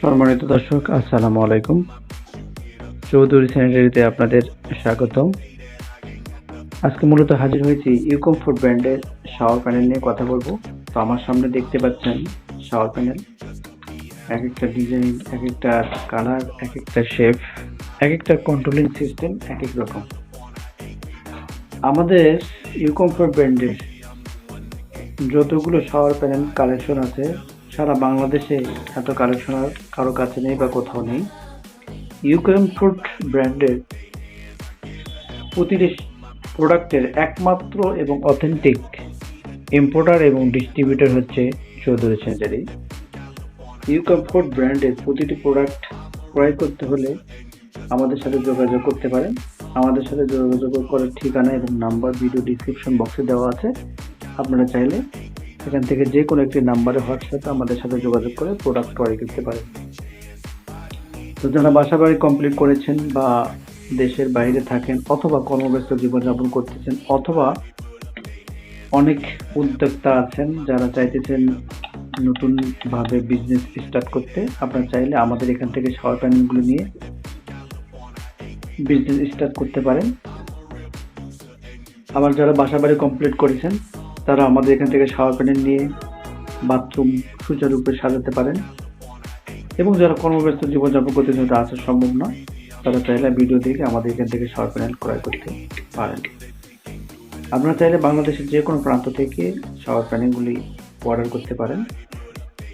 সম্মানিত দর্শক, আসসালামু আলাইকুম। চৌধুরী স্যানিটারিতে আপনাদের স্বাগতম। আজকে মূলত হাজির হয়েছি ইউকম ফুড ব্র্যান্ডের শাওয়ার প্যানেল নিয়ে কথা বলব। তো আমার সামনে দেখতে পাচ্ছেন শাওয়ার প্যানেল। এক একটা ডিজাইন, এক একটা কালার, এক একটা শেপ, এক একটা কন্ট্রোলিং সিস্টেম এক এক রকম। আমাদের ইউকমফোর্ট ব্র্যান্ডের যতগুলো শাওয়ার প্যানেল কালেকশন আছে, সারা বাংলাদেশে এত কালেকশন আর কারও কাছে নেই বা কোথাও নেই। ইউক্রেন ফ্রুট ব্র্যান্ডের প্রতিটি প্রোডাক্টের একমাত্র এবং অথেন্টিক ইম্পোর্টার এবং ডিস্ট্রিবিউটর হচ্ছে চৌধুরী সেঞ্চারি ইউক্রেন ফ্রুট ব্র্যান্ডের প্রতিটি প্রোডাক্ট ক্রয় করতে হলে আমাদের সাথে যোগাযোগ করতে পারেন। আমাদের সাথে যোগাযোগ করার ঠিকানা এবং নাম্বার ভিডিও ডিসক্রিপশন বক্সে দেওয়া আছে। আপনারা চাইলে এখান থেকে যে কোনো একটি নাম্বারে হোয়াটসঅ্যাপে আমাদের সাথে যোগাযোগ করে প্রোডাক্ট ক্রয় করতে পারেন। তো যারা বাসা বাড়ি কমপ্লিট করেছেন বা দেশের বাইরে থাকেন অথবা কর্মব্যস্ত জীবনযাপন করতেছেন অথবা অনেক উদ্যোক্তা আছেন যারা চাইতেছেন নতুনভাবে বিজনেস স্টার্ট করতে, আপনারা চাইলে আমাদের এখান থেকে শাওয়ার প্যানেলগুলো নিয়ে বিজনেস স্টার্ট করতে পারেন। আবার যারা বাসা বাড়ি কমপ্লিট করেছেন তারা আমাদের এখান থেকে শাওয়ার প্যানেল নিয়ে বাথরুম সুচারুরূপে সাজাতে পারেন। এবং যারা কর্মব্যস্ত জীবনযাপন করতে যেটা আসা সম্ভব না তারা চাইলে ভিডিও দেখে আমাদের এখান থেকে শাওয়ার প্যানেল ক্রয় করতে পারেন। আপনারা চাইলে বাংলাদেশের যে কোনো প্রান্ত থেকে শাওয়ার প্যানেলগুলি অর্ডার করতে পারেন।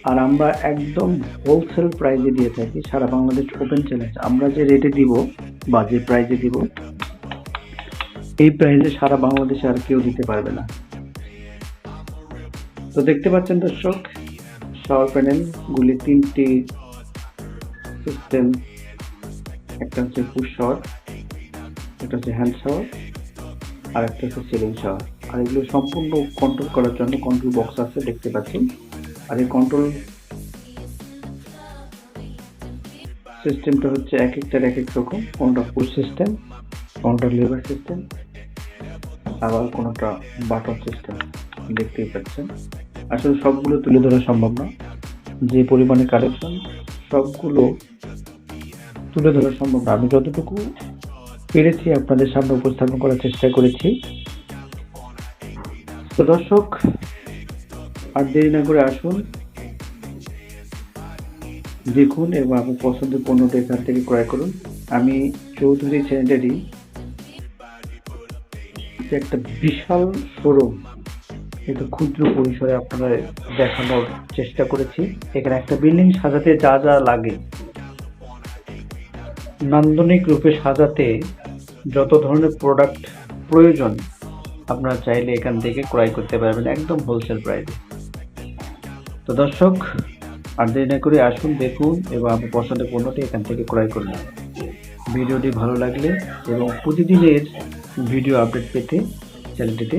আর আমরা একদম হোলসেল প্রাইজে দিয়ে থাকি, সারা বাংলাদেশ ওপেন চ্যালেঞ্জ আমরা যে রেটে দিব বা যে প্রাইজে দিব, এই প্রাইজে সারা বাংলাদেশে আর কেউ দিতে পারবে না। তো দেখতে পাচ্ছেন দর্শক শাওয়ার প্যানেলগুলি তিনটি সিস্টেম একটা হচ্ছে পুশ শাওয়ার একটা হচ্ছে হ্যান্ড শাওয়ার আর একটা হচ্ছে সিলিং শাওয়ার আর এগুলো সম্পূর্ণ কন্ট্রোল করার জন্য কন্ট্রোল বক্স আছে, দেখতে পাচ্ছেন। আর এই কন্ট্রোল সিস্টেমটা হচ্ছে এক একটার এক এক রকম। কোনটা পুশ সিস্টেম কোনটা লেবার সিস্টেম আবার কোনোটা বাটন সিস্টেম দেখতেই পাচ্ছেন। আসলে সবগুলো তুলে ধরা সম্ভব না। যে পরিমাণে কালেকশন সবগুলো তুলে ধরা সম্ভব না। আমি যতটুকু পেরেছি আপনাদের সামনে উপস্থাপন করার চেষ্টা করেছি। তো দর্শক, আর দেরি না করে আসুন। দেখুন এবং আপনার পছন্দের পণ্যটা এখান থেকে ক্রয় করুন। আমি চৌধুরী স্যানিটারি যে একটা বিশাল শোরুম এটা ক্ষুদ্র পরিসরে আপনারা দেখানোর চেষ্টা করেছি। এখানে একটা বিল্ডিং সাজাতে যা যা লাগে। নান্দনিক রূপে সাজাতে যত ধরনের প্রোডাক্ট প্রয়োজন, আপনারা চাইলে এখান থেকে ক্রয় করতে পারবেন একদম হোলসেল প্রাইসে তো দর্শক, আর দেরি না করে আসুন, দেখুন এবং আপনার পছন্দের পণ্যটি এখান থেকে ক্রয় করুন। ভিডিওটি ভালো লাগলে এবং প্রতিদিনের ভিডিও আপডেট পেতে চ্যানেলটিতে